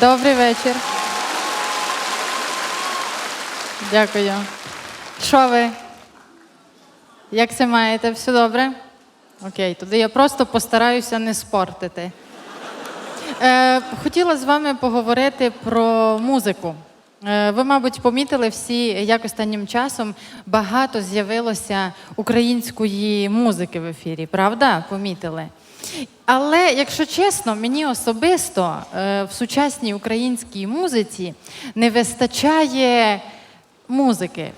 Добрий вечір. Дякую. Що ви? Як це маєте? Все добре? Окей, тоді я просто постараюся не спортити. Е, хотіла з вами поговорити про музику. Е, ви, мабуть, помітили всі, як останнім часом багато з'явилося української музики в ефірі, правда? Помітили? Але, якщо чесно, мені особисто е, в сучасній українській музиці не вистачає музики.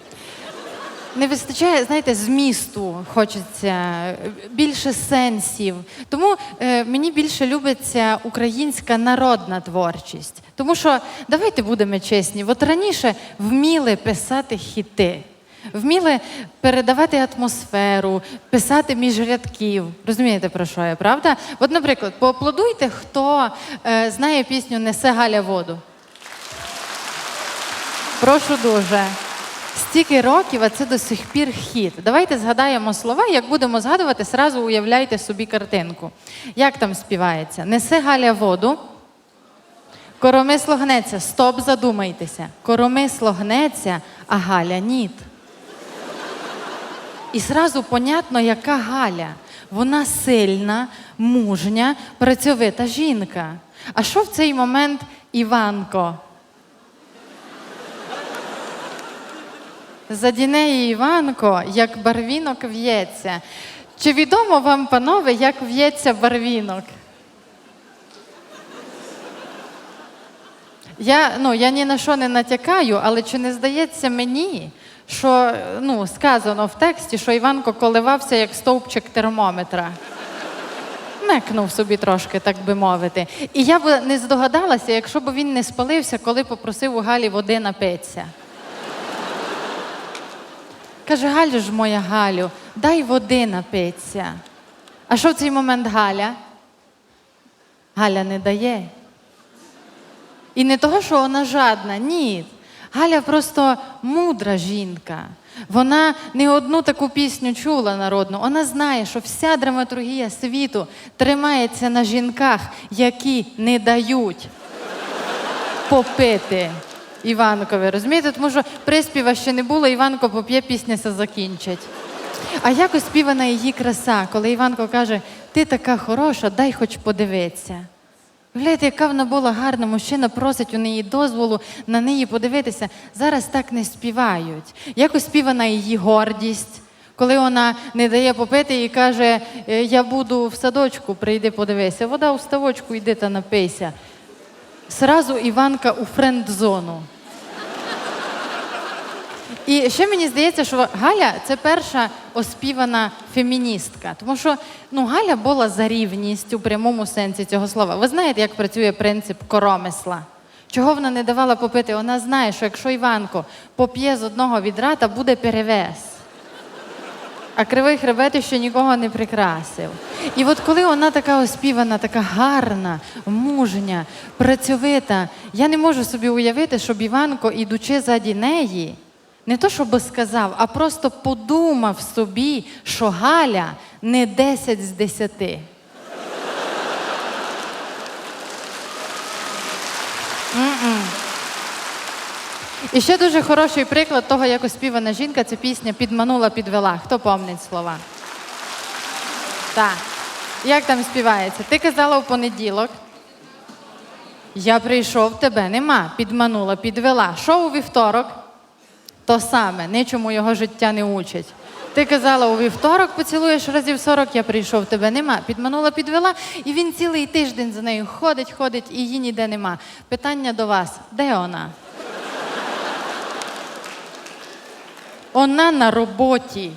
Не вистачає, знаєте, змісту хочеться, більше сенсів. Тому е, мені більше любиться українська народна творчість. Тому що давайте будемо чесні, от раніше вміли писати хіти, вміли передавати атмосферу, писати між рядків. Розумієте, про що я, правда? От, наприклад, поаплодуйте, хто е, знає пісню Несе Галя воду. Прошу дуже. Стільки років, а це до сих пір хіт. Давайте згадаємо слова. Як будемо згадувати, сразу уявляйте собі картинку. Як там співається? Несе Галя воду. Коромисло гнеться. Стоп, задумайтеся. Коромисло гнеться, а Галя ніт. І зразу понятно, яка Галя. Вона сильна, мужня, працьовита жінка. А що в цей момент Іванко? Заді неї Іванко, як барвінок в'ється. Чи відомо вам, панове, як в'ється барвінок? Я, ну, я ні на що не натякаю, але чи не здається мені, що ну, сказано в тексті, що Іванко коливався як стовпчик термометра? Мекнув собі трошки, так би мовити. І я б не здогадалася, якщо б він не спалився, коли попросив у Галі води напитися. Каже, Галю ж моя Галю, дай води напитися. А що в цей момент Галя? Галя не дає. І не того, що вона жадна, ні. Галя просто мудра жінка. Вона не одну таку пісню чула народну. Вона знає, що вся драматургія світу тримається на жінках, які не дають попити Іванкові. Розумієте? Тому що приспіва ще не було, Іванко поп'є, пісня се закінчить. А як оспівана її краса, коли Іванко каже, ти така хороша, дай хоч подивитися. Гляньте, яка вона була гарна, мужчина просить у неї дозволу на неї подивитися. Зараз так не співають. Як оспівана її гордість, коли вона не дає попити і каже, «Е, я буду в садочку, прийди подивися. Вода у ставочку, йди та напийся. Сразу Іванка у френд-зону. І ще мені здається, що Галя це перша оспівана феміністка, тому що ну, Галя була за рівність у прямому сенсі цього слова. Ви знаєте, як працює принцип коромисла? Чого вона не давала попити? Вона знає, що якщо Іванко поп'є з одного відра, то буде перевес. А кривий хребет ще нікого не прикрасив. І от коли вона така оспівана, така гарна, мужня, працьовита, я не можу собі уявити, щоб Іванко, ідучи заді неї, не то щоб сказав, а просто подумав собі, що Галя не 10 з 10. І ще дуже хороший приклад того, як оспівана жінка, це пісня Підманула, підвела. Хто помнить слова? Так. Як там співається? Ти казала у понеділок. Я прийшов, тебе нема. Підманула, підвела. Що у вівторок? То саме, нічому його життя не учить. Ти казала, у вівторок поцілуєш разів 40, я прийшов, тебе нема. Підманула, підвела, і він цілий тиждень за нею ходить, ходить, і її ніде нема. Питання до вас: де вона? Вона на роботі.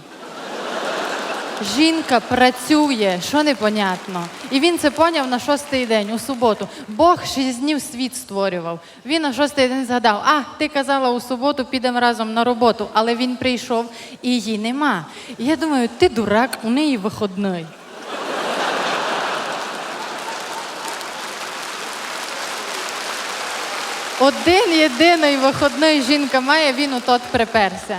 Жінка працює, що непонятно. І він це поняв на шостий день, у суботу. Бог шість днів світ створював. Він на шостий день згадав: а, ти казала у суботу, підемо разом на роботу, але він прийшов і її нема. І я думаю, ти дурак, у неї виходний. Один єдиний виходний жінка має, він у тот приперся.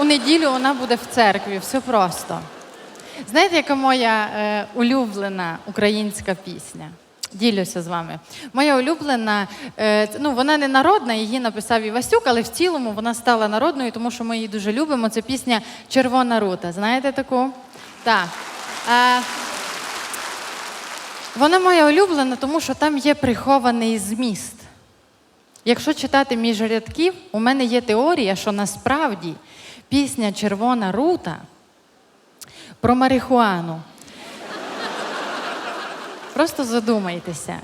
У неділю вона буде в церкві, все просто. Знаєте, яка моя е, улюблена українська пісня? Ділюся з вами. Моя улюблена, е, ну вона не народна, її написав Івасюк, але в цілому вона стала народною, тому що ми її дуже любимо. Це пісня Червона рута. Знаєте таку? Так. Е, вона моя улюблена, тому що там є прихований зміст. Якщо читати між рядків, у мене є теорія, що насправді пісня Червона рута про марихуану. Просто задумайтеся.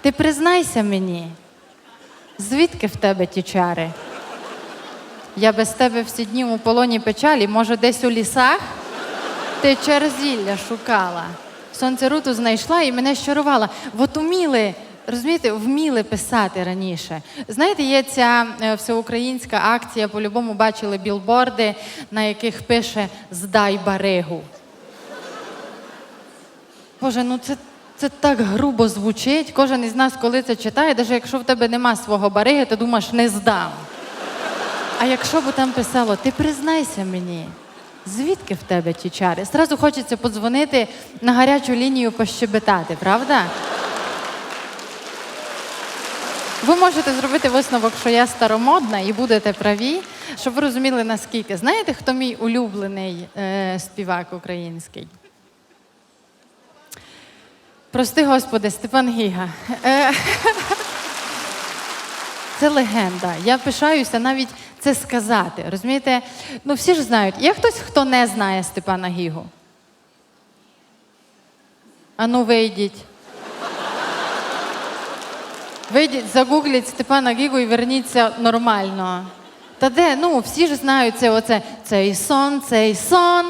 Ти признайся мені, звідки в тебе ті чари? Я без тебе всі дні у полоні печалі, може, десь у лісах? Ти через зілля шукала. Сонце руту знайшла і мене щарувала. От уміли, розумієте, вміли писати раніше. Знаєте, є ця е, всеукраїнська акція, по-любому бачили білборди, на яких пише Здай баригу. Боже, ну це, це так грубо звучить. Кожен із нас, коли це читає, навіть якщо в тебе нема свого бариги, ти думаєш, не здам. А якщо б там писало, ти признайся мені, звідки в тебе ті чари? Зразу хочеться подзвонити на гарячу лінію пощебетати, правда? Ви можете зробити висновок, що я старомодна і будете праві, щоб ви розуміли наскільки. Знаєте, хто мій улюблений е, співак український? Прости, Господи, Степан Гіга. Е, Це легенда. Я пишаюся навіть це сказати. Розумієте? Ну всі ж знають. Є хтось, хто не знає Степана Гігу? Ану, вийдіть. Вийдіть, загугліть Степана Гігу і верніться нормально. Та де? Ну, всі ж знають це оце. Цей сон, цей сон.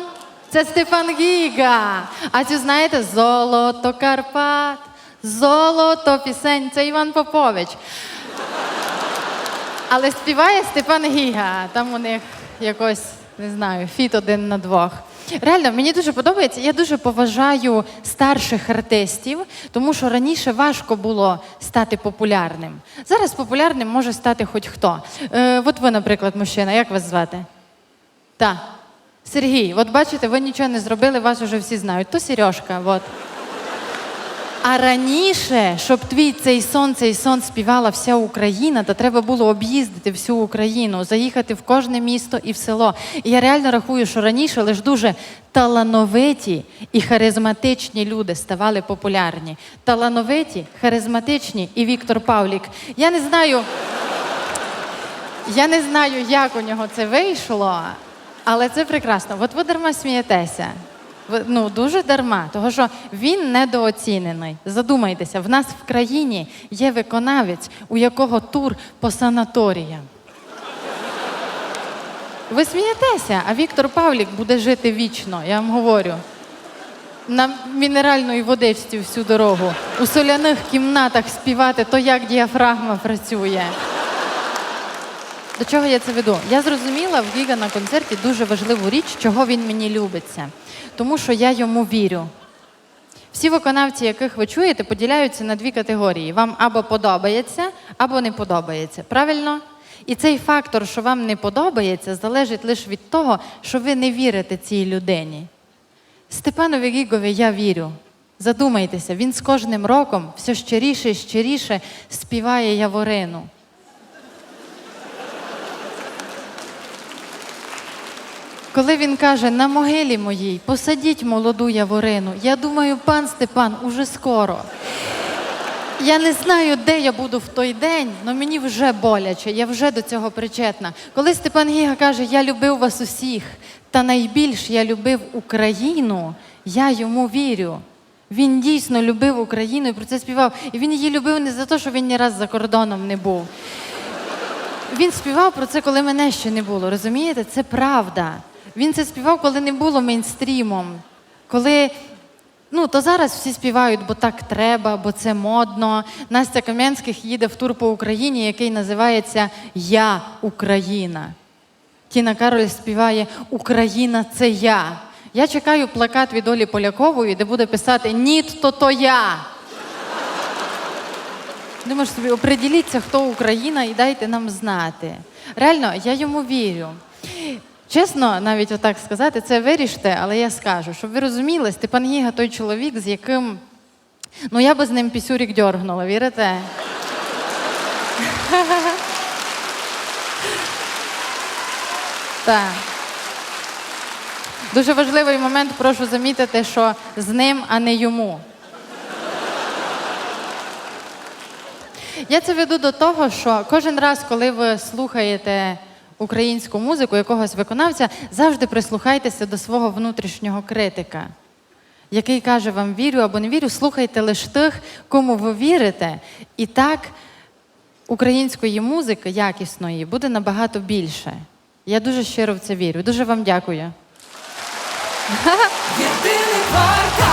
Це Степан Гіга. А цю знаєте, золото Карпат, золото пісень. Це Іван Попович. Але співає Степан Гіга. Там у них якось, не знаю, фіт один на двох. Реально, мені дуже подобається. Я дуже поважаю старших артистів, тому що раніше важко було стати популярним. Зараз популярним може стати хоч хто. Е, от ви, наприклад, мужчина, як вас звати? Та. Сергій, от бачите, ви нічого не зробили, вас вже всі знають. То Сережка, от. А раніше, щоб твій цей сон, цей сон співала вся Україна, то треба було об'їздити всю Україну, заїхати в кожне місто і в село. І я реально рахую, що раніше лише дуже талановиті і харизматичні люди ставали популярні. Талановиті, харизматичні і Віктор Павлік. Я не знаю. Я не знаю, як у нього це вийшло, але це прекрасно. От ви дарма смієтеся. Ну, дуже дарма, тому що він недооцінений. Задумайтеся, в нас в країні є виконавець, у якого тур по санаторіям. Ви смієтеся, а Віктор Павлік буде жити вічно, я вам говорю. На мінеральної водичці всю дорогу, у соляних кімнатах співати, то як діафрагма працює. До чого я це веду? Я зрозуміла в Гіга на концерті дуже важливу річ, чого він мені любиться. Тому що я йому вірю. Всі виконавці, яких ви чуєте, поділяються на дві категорії: вам або подобається, або не подобається. Правильно? І цей фактор, що вам не подобається, залежить лише від того, що ви не вірите цій людині. Степанові Гігові я вірю. Задумайтеся, він з кожним роком все щиріше і щиріше співає Яворину. Коли він каже, на могилі моїй посадіть молоду яворину, я думаю, пан Степан, уже скоро. Я не знаю, де я буду в той день, але мені вже боляче, я вже до цього причетна. Коли Степан Гіга каже, я любив вас усіх, та найбільш я любив Україну, я йому вірю. Він дійсно любив Україну і про це співав. І він її любив не за те, що він ні раз за кордоном не був. Він співав про це, коли мене ще не було. Розумієте? Це правда. Він це співав, коли не було мейнстрімом. Коли, ну, то зараз всі співають, бо так треба, бо це модно. Настя Кам'янських їде в тур по Україні, який називається Я Україна. Тіна Кароль співає Україна це я. Я чекаю плакат від Олі Полякової, де буде писати Ніт, то то я. Думаєш собі, оприділіться, хто Україна, і дайте нам знати. Реально, я йому вірю. Чесно, навіть отак сказати, це виріште, але я скажу, щоб ви розуміли, Степан Гіга той чоловік, з яким Ну, я би з ним пісюрік дьоргнула, вірите? Так. Дуже важливий момент, прошу замітити, що з ним, а не йому. Я це веду до того, що кожен раз, коли ви слухаєте українську музику якогось виконавця, завжди прислухайтеся до свого внутрішнього критика, який каже вам вірю або не вірю, слухайте лише тих, кому ви вірите, і так української музики якісної буде набагато більше. Я дуже щиро в це вірю. Дуже вам дякую. Єдиний квартал